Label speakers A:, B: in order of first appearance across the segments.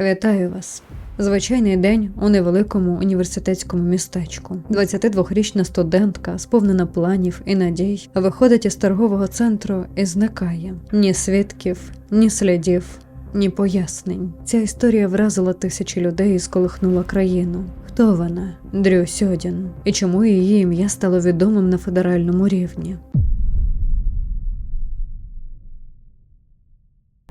A: Вітаю вас. Звичайний день у невеликому університетському містечку. 22-річна студентка, сповнена планів і надій, виходить із торгового центру і зникає. Ні свідків, ні слідів, ні пояснень. Ця історія вразила тисячі людей і сколихнула країну. Хто вона? Дрю Сьодін. І чому її ім'я стало відомим на федеральному рівні?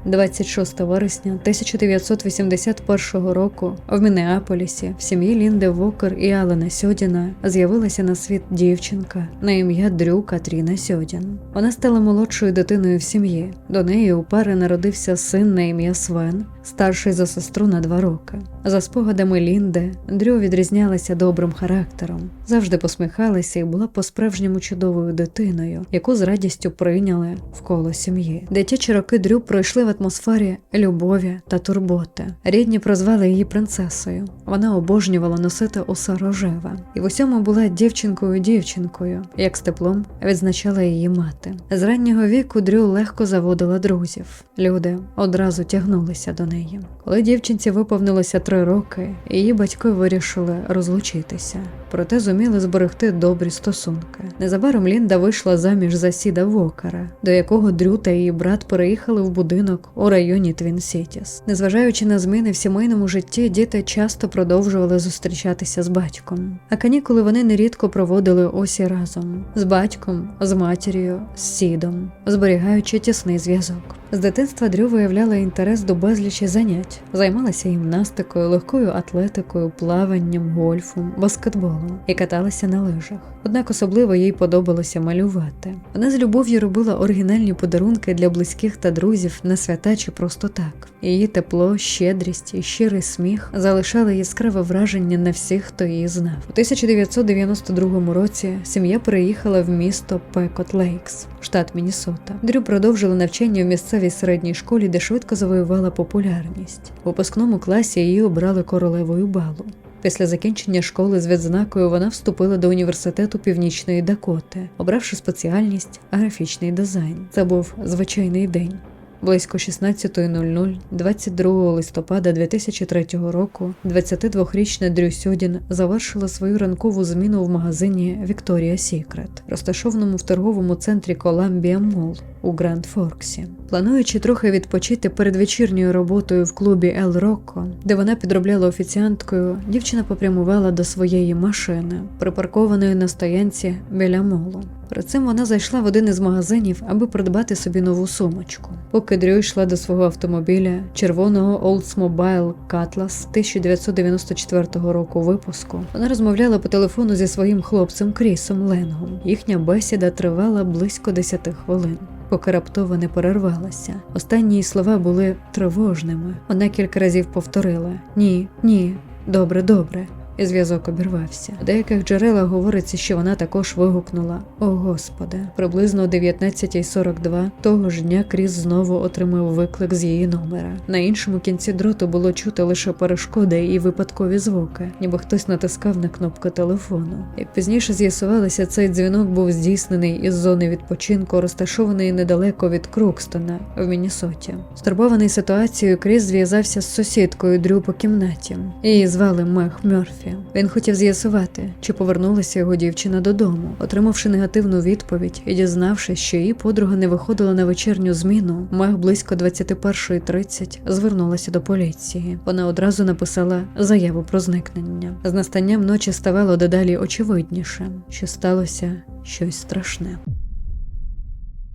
A: 26 вересня 1981 року в Мінеаполісі в сім'ї Лінди Вокер і Алана Сьодіна з'явилася на світ дівчинка на ім'я Дрю Катріна Сьодін. Вона стала молодшою дитиною в сім'ї. До неї у пари народився син на ім'я Свен, старший за сестру на два роки. За спогадами Лінди, Дрю відрізнялася добрим характером, завжди посміхалася і була по-справжньому чудовою дитиною, яку з радістю прийняли в коло сім'ї. Дитячі роки Дрю пройшли в атмосфері любові та турботи. Рідні прозвали її принцесою. Вона обожнювала носити усе рожеве і в усьому була дівчинкою-дівчинкою, як з теплом відзначала її мати. З раннього віку Дрю легко заводила друзів. Люди одразу тягнулися до неї. Коли дівчинці виповнилося три роки, її батьки вирішили розлучитися, проте зуміли зберегти добрі стосунки. Незабаром Лінда вийшла заміж за сіда Вокера, до якого Дрю та її брат переїхали в будинок у районі Твін Сітіс. Незважаючи на зміни в сімейному житті, діти часто продовжували зустрічатися з батьком. А канікули вони нерідко проводили усі разом з батьком, з матір'ю, з сідом, зберігаючи тісний зв'язок. З дитинства Дрю виявляла інтерес до безлічі занять, займалася гімнастикою, легкою атлетикою, плаванням, гольфом, баскетболом і каталася на лижах. Однак особливо їй подобалося малювати. Вона з любов'ю робила оригінальні подарунки для близьких та друзів на свята чи просто так. Її тепло, щедрість і щирий сміх залишали яскраве враження на всіх, хто її знав. У 1992 році сім'я переїхала в місто Пекот Лейкс, штат Міннесота. Дрю продовжила навчання в місцевій середній школі, де швидко завоювала популярність. У випускному класі її обрали королевою балу. Після закінчення школи з відзнакою вона вступила до університету Північної Дакоти, обравши спеціальність графічний дизайн. Це був звичайний день. Близько 16.00 22 листопада 2003 року 22-річна Дрю Сьодін завершила свою ранкову зміну в магазині Victoria's Secret, розташованому в торговому центрі Columbia Mall у Гранд Форксі. Плануючи трохи відпочити перед вечірньою роботою в клубі Ел Рокко, де вона підробляла офіціанткою, дівчина попрямувала до своєї машини, припаркованої на стоянці біля молу. Перед цим вона зайшла в один із магазинів, аби придбати собі нову сумочку. Поки Дрю йшла до свого автомобіля, червоного Oldsmobile Cutlass 1994 року випуску, вона розмовляла по телефону зі своїм хлопцем Крісом Ленгом. Їхня бесіда тривала близько 10 хвилин. Поки раптово не перервалася. Останні її слова були тривожними. Вона кілька разів повторила: Ні, ні, добре, добре. І зв'язок обірвався. У деяких джерелах говориться, що вона також вигукнула О Господи! Приблизно о 19.42 того ж дня Кріс знову отримав виклик з її номера. На іншому кінці дроту було чути лише перешкоди і випадкові звуки, ніби хтось натискав на кнопку телефону. Як пізніше з'ясувалося, цей дзвінок був здійснений із зони відпочинку, розташованої недалеко від Крукстона в Міннесоті. Стурбований ситуацією, Кріс зв'язався з сусідкою Дрю по кімнаті. Її звали Мех Мьорфі. Він хотів з'ясувати, чи повернулася його дівчина додому, отримавши негативну відповідь і дізнавшись, що її подруга не виходила на вечірню зміну, Мех близько 21.30 звернулася до поліції. Вона одразу написала заяву про зникнення. З настанням ночі ставало дедалі очевидніше, що сталося щось страшне.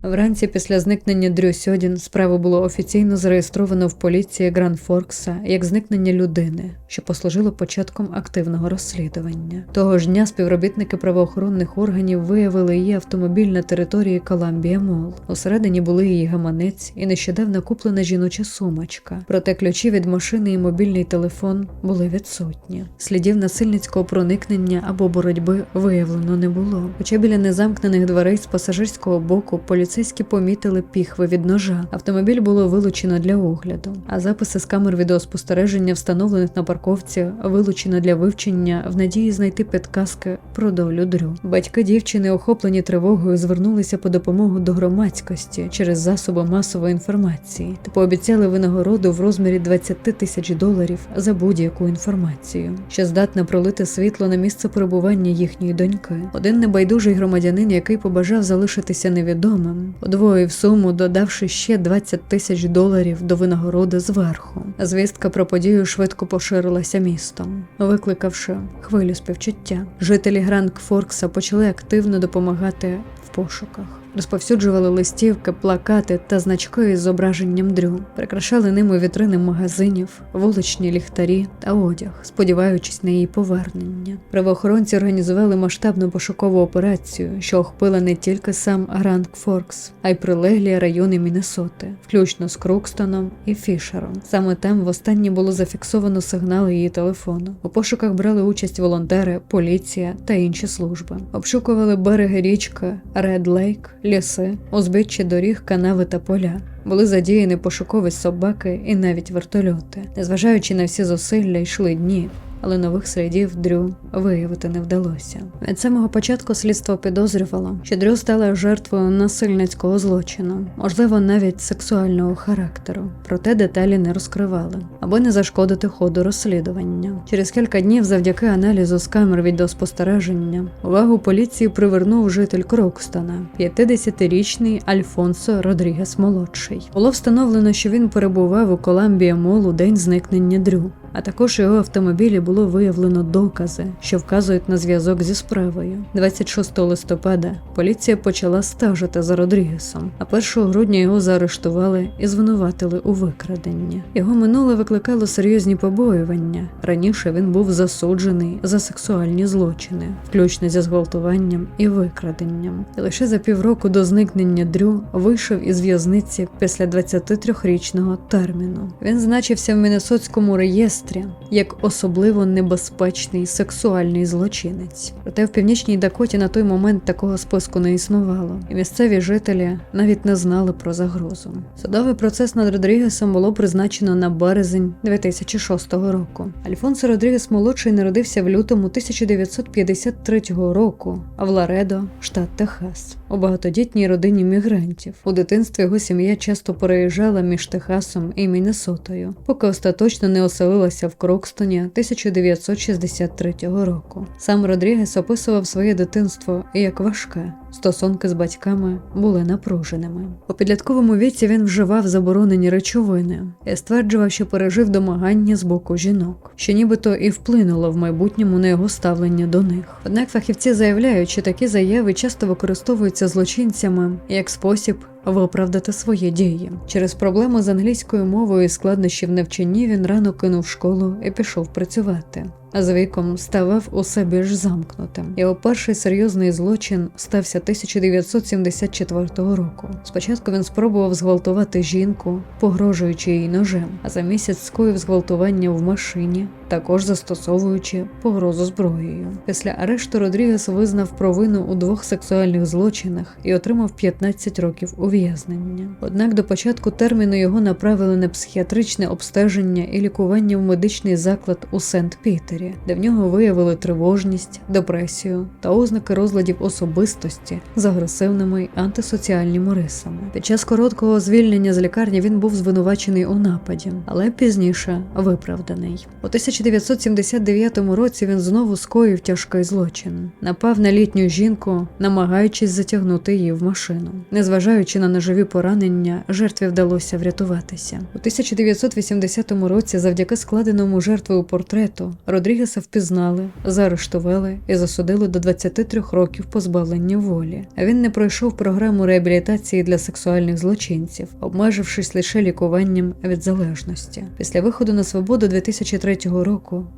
A: Вранці після зникнення Дрю Сьодін справу було офіційно зареєстровано в поліції Гранд Форкса як зникнення людини, що послужило початком активного розслідування. Того ж дня співробітники правоохоронних органів виявили її автомобіль на території Коламбія Мол. Усередині були її гаманець і нещодавно куплена жіноча сумочка. Проте ключі від машини і мобільний телефон були відсутні. Слідів насильницького проникнення або боротьби виявлено не було. Хоча біля незамкнених дверей з пасажирського боку поліцейські поліцейські помітили піхви від ножа. Автомобіль було вилучено для огляду, а записи з камер відеоспостереження, встановлених на парковці, вилучено для вивчення в надії знайти підказки про долю Дрю. Батьки дівчини, охоплені тривогою, звернулися по допомогу до громадськості через засоби масової інформації та пообіцяли винагороду в розмірі 20 тисяч доларів за будь-яку інформацію, що здатна пролити світло на місце перебування їхньої доньки. Один небайдужий громадянин, який побажав залишитися невідомим, подвоїв суму, додавши ще 20 тисяч доларів до винагороди зверху. Звістка про подію швидко поширилася містом, викликавши хвилю співчуття. Жителі Гранд Форкса почали активно допомагати в пошуках. Розповсюджували листівки, плакати та значки із зображенням Дрю, прикрашали ними вітрини магазинів, вуличні ліхтарі та одяг, сподіваючись на її повернення. Правоохоронці організували масштабну пошукову операцію, що охопила не тільки сам Гранд Форкс, а й прилеглі райони Міннесоти, включно з Крукстоном і Фішером. Саме там востаннє було зафіксовано сигнали її телефону. У пошуках брали участь волонтери, поліція та інші служби. Обшукували береги річки Ред Лейк, ліси, узбіччя доріг, канави та поля. Були задіяні пошукові собаки і навіть вертольоти. Незважаючи на всі зусилля, йшли дні. Але нових слідів Дрю виявити не вдалося. Від самого початку слідство підозрювало, що Дрю стала жертвою насильницького злочину, можливо, навіть сексуального характеру. Проте деталі не розкривали, аби не зашкодити ходу розслідування. Через кілька днів, завдяки аналізу з камер відеоспостереження, увагу поліції привернув житель Крокстона, 50-річний Альфонсо Родрігес молодший. Було встановлено, що він перебував у Коламбія Мол у день зникнення Дрю. А також у його автомобілі було виявлено докази, що вказують на зв'язок зі справою. 26 листопада поліція почала стежити за Родрігесом, а 1 грудня його заарештували і звинуватили у викраденні. Його минуле викликало серйозні побоювання. Раніше він був засуджений за сексуальні злочини, включно зі зґвалтуванням і викраденням. І лише за півроку до зникнення Дрю вийшов із в'язниці після 23-річного терміну. Він значився в Міннесотському реєстрі як особливо небезпечний сексуальний злочинець. Проте в північній Дакоті на той момент такого списку не існувало, і місцеві жителі навіть не знали про загрозу. Судовий процес над Родрігесом було призначено на березень 2006 року. Альфонсо Родрігес молодший народився в лютому 1953 року в Ларедо, штат Техас, у багатодітній родині мігрантів. У дитинстві його сім'я часто переїжджала між Техасом і Міннесотою, поки остаточно не оселилася в Крокстоні 1963 року. Сам Родрігес описував своє дитинство як важке. Стосунки з батьками були напруженими. У підлітковому віці він вживав заборонені речовини і стверджував, що пережив домагання з боку жінок, що нібито і вплинуло в майбутньому на його ставлення до них. Однак фахівці заявляють, що такі заяви часто використовуються злочинцями як спосіб виправдати свої дії. Через проблему з англійською мовою і складнощі в навчанні він рано кинув школу і пішов працювати. А з віком ставав усе більш замкнутим. Його перший серйозний злочин стався 1974 року. Спочатку він спробував зґвалтувати жінку, погрожуючи їй ножем, а за місяць скоїв зґвалтування в машині, також застосовуючи погрозу зброєю. Після арешту Родрігес визнав провину у двох сексуальних злочинах і отримав 15 років ув'язнення. Однак до початку терміну його направили на психіатричне обстеження і лікування в медичний заклад у Сент-Пітері, де в нього виявили тривожність, депресію та ознаки розладів особистості з агресивними антисоціальними рисами. Під час короткого звільнення з лікарні він був звинувачений у нападі, але пізніше виправданий. У 1979 році він знову скоїв тяжкий злочин, напав на літню жінку, намагаючись затягнути її в машину. Незважаючи на ножові поранення, жертві вдалося врятуватися. У 1980 році, завдяки складеному жертвою портрету, Родрігеса впізнали, заарештували і засудили до 23 років позбавлення волі. Він не пройшов програму реабілітації для сексуальних злочинців, обмежившись лише лікуванням від залежності. Після виходу на свободу 2003 року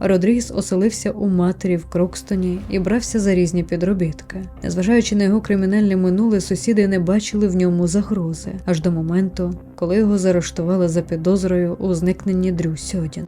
A: Родрігес оселився у матері в Крокстоні і брався за різні підробітки. Незважаючи на його кримінальне минуле, сусіди не бачили в ньому загрози аж до моменту, коли його заарештували за підозрою у зникненні Дрю Сьодін.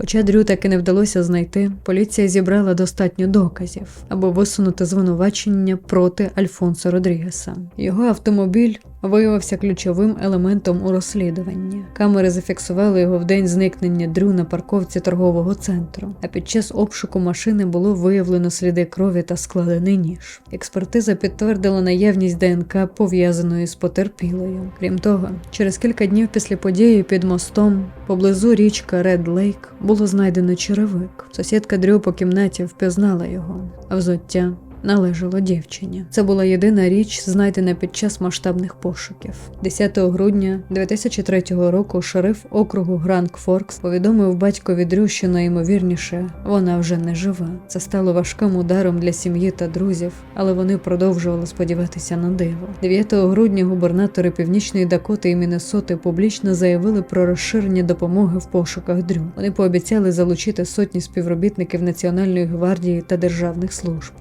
A: Хоча Дрю таки не вдалося знайти, поліція зібрала достатньо доказів, аби висунути звинувачення проти Альфонсо Родрігеса. Його автомобіль виявився ключовим елементом у розслідуванні. Камери зафіксували його в день зникнення Дрю на парковці торгового центру. А під час обшуку машини було виявлено сліди крові та складений ніж. Експертиза підтвердила наявність ДНК пов'язаної з потерпілою. Крім того, через кілька днів після події під мостом поблизу річка Ред Лейк було знайдено черевик. Сусідка Дрю по кімнаті впізнала його, взуття належало дівчині. Це була єдина річ, знайдена під час масштабних пошуків. 10 грудня 2003 року шериф округу Гранк Форкс повідомив батькові Дрю, що найімовірніше вона вже не жива. Це стало важким ударом для сім'ї та друзів, але вони продовжували сподіватися на диво. 9 грудня губернатори Північної Дакоти і Міннесоти публічно заявили про розширення допомоги в пошуках Дрю. Вони пообіцяли залучити сотні співробітників Національної гвардії та державних служб.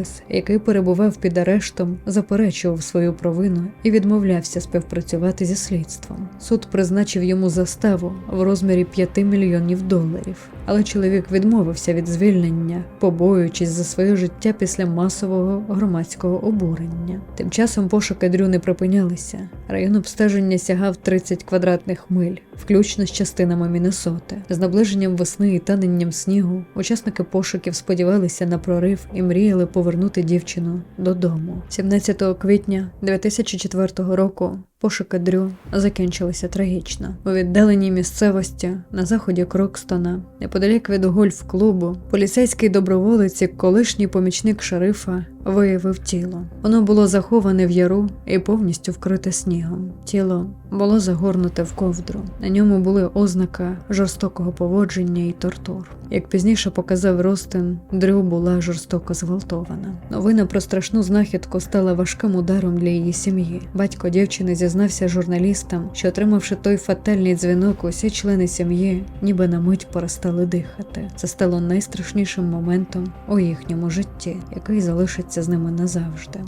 A: Родрігес, який перебував під арештом, заперечував свою провину і відмовлявся співпрацювати зі слідством. Суд призначив йому заставу в розмірі 5 мільйонів доларів, але чоловік відмовився від звільнення, побоюючись за своє життя після масового громадського обурення. Тим часом пошуки Дрю не припинялися. Район обстеження сягав 30 квадратних миль, включно з частинами Міннесоти. З наближенням весни і таненням снігу учасники пошуків сподівалися на прорив і мріяли повернути дівчину додому. 17 квітня 2004 року Пошуки Дрю закінчилися трагічно. У віддаленій місцевості на заході Крокстона, неподалік від гольф-клубу, поліцейський доброволець, і колишній помічник шерифа, виявив тіло. Воно було заховане в яру і повністю вкрите снігом. Тіло було загорнуте в ковдру. На ньому були ознаки жорстокого поводження і тортур. Як пізніше показав Ростин, Дрю була жорстоко зґвалтована. Новина про страшну знахідку стала важким ударом для її сім'ї. Батько дівчини зізнався журналістам, що, отримавши той фатальний дзвінок, усі члени сім'ї ніби на мить перестали дихати. Це стало найстрашнішим моментом у їхньому житті, який залишиться з ними назавжди.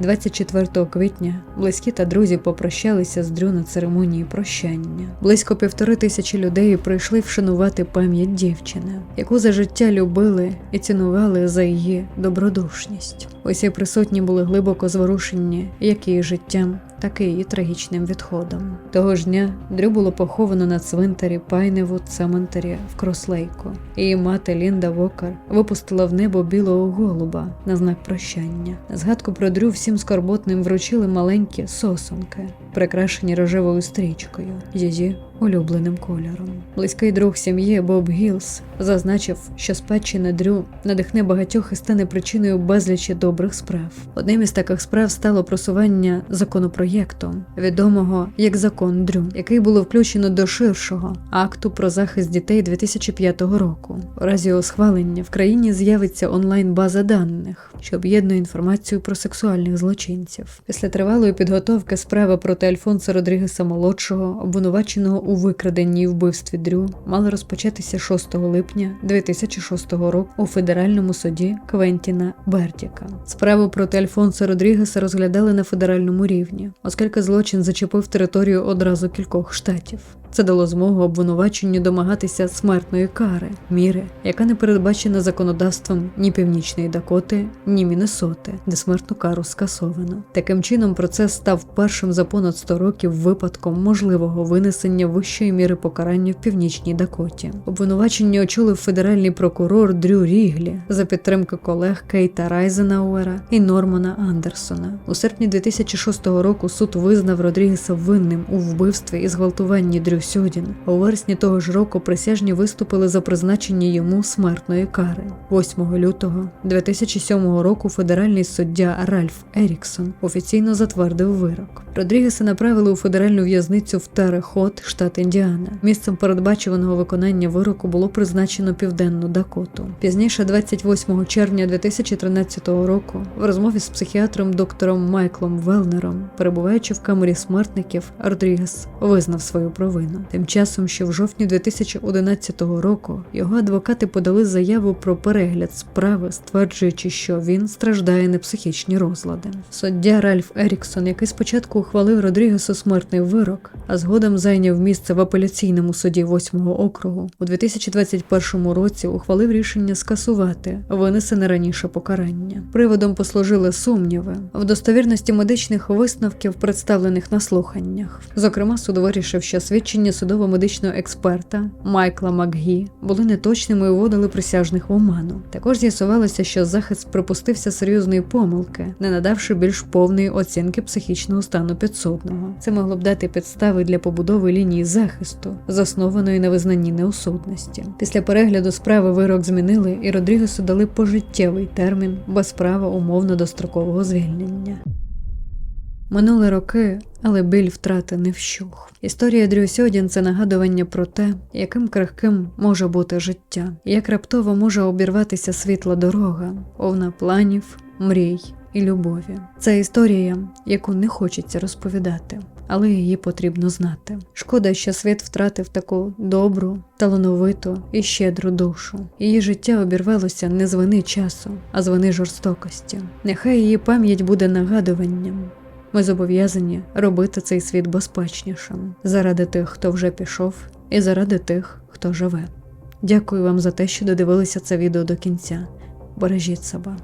A: 24 квітня близькі та друзі попрощалися з Дрю на церемонії прощання. Близько півтори тисячі людей прийшли вшанувати пам'ять дівчини, яку за життя любили і цінували за її добродушність. Усі присутні були глибоко зворушені як її життям, так і її трагічним відходом. Того ж дня Дрю було поховано на цвинтарі Пайневуд Цементарі в Крослейку. Її мати Лінда Вокер випустила в небо білого голуба на знак прощання. Згадку про Дрю всім скорботним вручили маленькі сосонки, прикрашені рожевою стрічкою, її улюбленим кольором. Близький друг сім'ї Боб Гілс зазначив, що спадщина Дрю надихне багатьох і стане причиною безлічі добрих справ. Одним із таких справ стало просування законопроєкту, відомого як закон Дрю, який було включено до ширшого акту про захист дітей 2005 року. У разі його схвалення в країні з'явиться онлайн-база даних, що об'єднує інформацію про сексуальних злочинців. Після тривалої підготовки справа проти Альфонса Родрігеса молодшого, обвинуваченого у викраденні і вбивстві Дрю, мали розпочатися 6 липня 2006 року у федеральному суді Квентіна Бердіка. Справу проти Альфонса Родрігеса розглядали на федеральному рівні, оскільки злочин зачепив територію одразу кількох штатів. Це дало змогу обвинуваченню домагатися смертної кари, міри, яка не передбачена законодавством ні Північної Дакоти, ні Міннесоти, де смертну кару скасовано. Таким чином, процес став першим за понад 100 років випадком можливого винесення вищої міри покарання в Північній Дакоті. Обвинувачення очолив федеральний прокурор Дрю Ріглі за підтримки колег Кейта Райзенауера і Нормана Андерсона. У серпні 2006 року суд визнав Родрігеса винним у вбивстві і зґвалтуванні Дрю Сьодін. У вересні того ж року присяжні виступили за призначення йому смертної кари. 8 лютого 2007 року федеральний суддя Ральф Еріксон офіційно затвердив вирок. Родрігеса направили у федеральну в'язницю в Терехот, штат Індіана. Місцем передбачуваного виконання вироку було призначено південну Дакоту. Пізніше, 28 червня 2013 року, в розмові з психіатром доктором Майклом Велнером, перебуваючи в камері смертників, Родрігес визнав свою провину. Україну. Тим часом, що в жовтні 2011 року його адвокати подали заяву про перегляд справи, стверджуючи, що він страждає на психічні розлади. Суддя Ральф Еріксон, який спочатку ухвалив Родрігесу смертний вирок, а згодом зайняв місце в апеляційному суді 8-го округу, у 2021 році ухвалив рішення скасувати винесене раніше покарання. Приводом послужили сумніви в достовірності медичних висновків, представлених на слуханнях. Зокрема, суд вирішив, що свідчення судово-медичного експерта Майкла Макгі були неточними і вводили присяжних в оману. Також з'ясувалося, що захист припустився серйозної помилки, не надавши більш повної оцінки психічного стану підсудного. Це могло б дати підстави для побудови лінії захисту, заснованої на визнанні неосудності. Після перегляду справи вирок змінили і Родрігесу дали пожиттєвий термін без права умовно дострокового звільнення. Минули роки, але біль втрати не вщух. Історія Дрю Сьодін – це нагадування про те, яким крихким може бути життя, як раптово може обірватися світла дорога, повна планів, мрій і любові. Це історія, яку не хочеться розповідати, але її потрібно знати. Шкода, що світ втратив таку добру, талановиту і щедру душу. Її життя обірвалося не з вини часу, а з вини жорстокості. Нехай її пам'ять буде нагадуванням. Ми зобов'язані робити цей світ безпечнішим заради тих, хто вже пішов, і заради тих, хто живе. Дякую вам за те, що додивилися це відео до кінця. Бережіть себе.